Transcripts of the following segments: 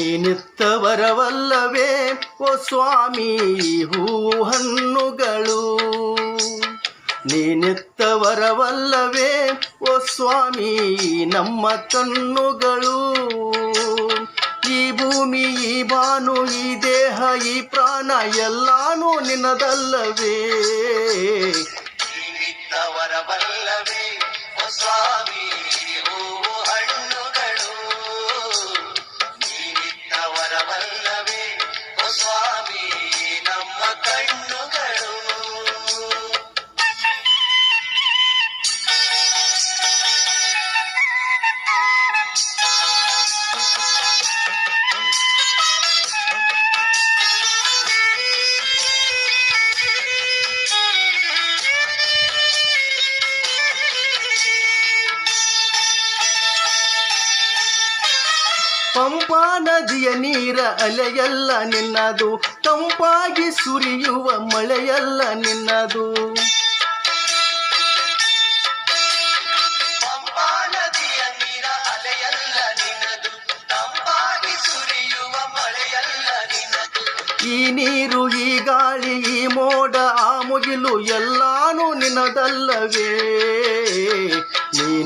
ನೀನಿತ್ತವರವಲ್ಲವೇ ಓ ಸ್ವಾಮಿ, ಹೂ ಹಣ್ಣುಗಳು. ನೀನಿತ್ತವರವಲ್ಲವೇ ಓ ಸ್ವಾಮಿ, ನಮ್ಮ ಕಣ್ಣುಗಳು. ಈ ಭೂಮಿ, ಈ ಬಾನು, ಈ ದೇಹ, ಈ ಪ್ರಾಣ ಎಲ್ಲಾನು ನಿನ್ನದಲ್ಲವೇ ಪಂಪಾ ನದಿಯ ನೀರ ಅಲೆಯಲ್ಲ ನಿನ್ನದು. ತಂಪಾಗಿ ಸುರಿಯುವ ಮಳೆಯಲ್ಲ ನಿನ್ನದು. ಈ ನೀರು ಈ ಗಾಳಿ ಈ ಮೋಡ ಆ ಮುಗಿಲು ಎಲ್ಲಾನು ನಿನ್ನದಲ್ಲವೇ.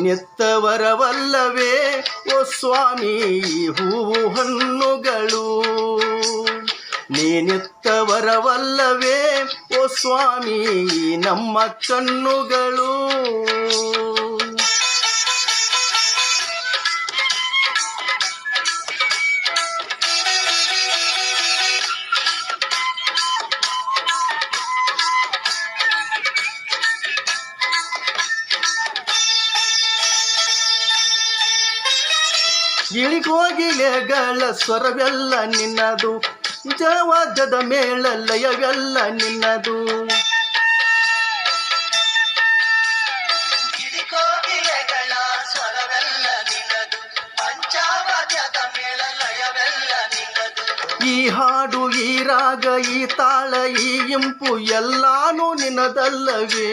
ನೀನೆತ್ತವರವಲ್ಲವೇ ಓ ಸ್ವಾಮಿ ಹೂವು ಹಣ್ಣುಗಳು ನೀನೆತ್ತವರವಲ್ಲವೇ ಓ ಸ್ವಾಮಿ ನಮ್ಮ ಕಣ್ಣುಗಳು. ಇಳಿಗೋಗಿಲೆಗಳ ಸ್ವರವೆಲ್ಲ ನಿನ್ನದು. ಜವಾಜದ ಮೇಳ ಲಯವೆಲ್ಲ ನಿನ್ನದು. ಈ ಹಾಡು ಈ ರಾಗ ಈ ತಾಳ ಈ ಇಂಪು ಎಲ್ಲಾನು ನಿನ್ನದಲ್ಲವೇ.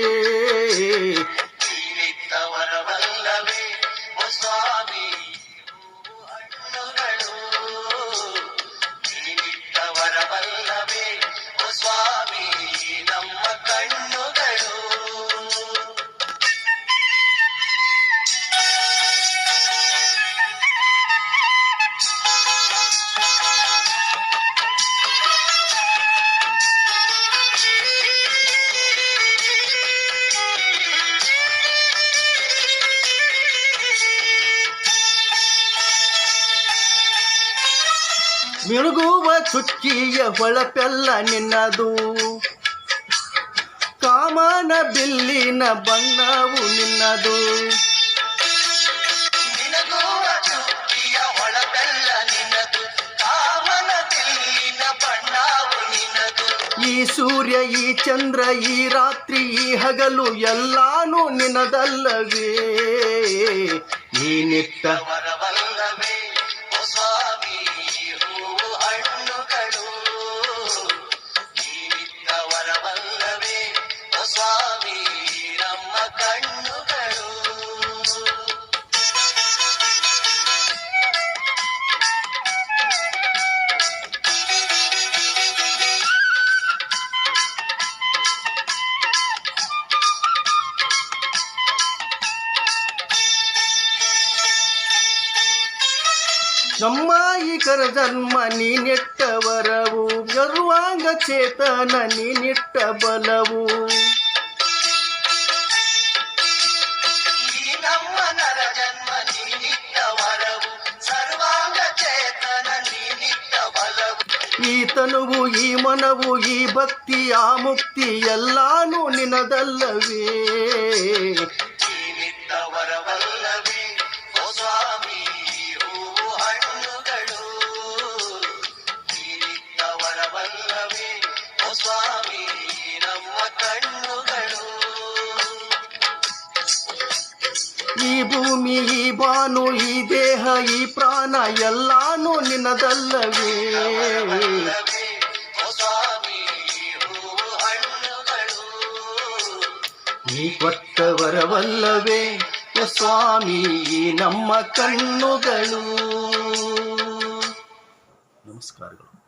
ಮಿಳುಗುವ ಚುಕ್ಕಿಯ ಹೊಳಪೆಲ್ಲ ನಿನ್ನದು. ಕಾಮನ ಬಿಲ್ಲಿನ ಬಣ್ಣವು ನಿನ್ನದು. ಈ ಸೂರ್ಯ ಈ ಚಂದ್ರ ಈ ರಾತ್ರಿ ಈ ಹಗಲು ಎಲ್ಲಾನು ನಿನ್ನದಲ್ಲವೇ ನೀನಿತ್ತ ವರವಲ್ಲವೇ ನಮ್ಮ ಕರ ಜನ್ಮ ಗರ್ವಾಂಗ ನೀನಿಟ್ಟ ಜನ್ಮ ನೀನಿಟ್ಟ ವರವು ಸರ್ವಾಂಗ ಚೇತನ ನೀನಿಟ್ಟ ಬಲವು. ಈ ತನುವು ಈ ಮನವು ಈ ಭಕ್ತಿ ಆ ಮುಕ್ತಿ ಎಲ್ಲಾನು ನಿನದಲ್ಲವೇ. ಈ ಭೂಮಿ, ಈ ಬಾನು, ಈ ದೇಹ, ಈ ಪ್ರಾಣ ಎಲ್ಲಾನು ನಿನ್ನದಲ್ಲವೇ ಈ ಕೊಟ್ಟವರವಲ್ಲವೇ ಸ್ವಾಮಿ ನಮ್ಮ ಕಣ್ಣುಗಳು. ನಮಸ್ಕಾರಗಳು.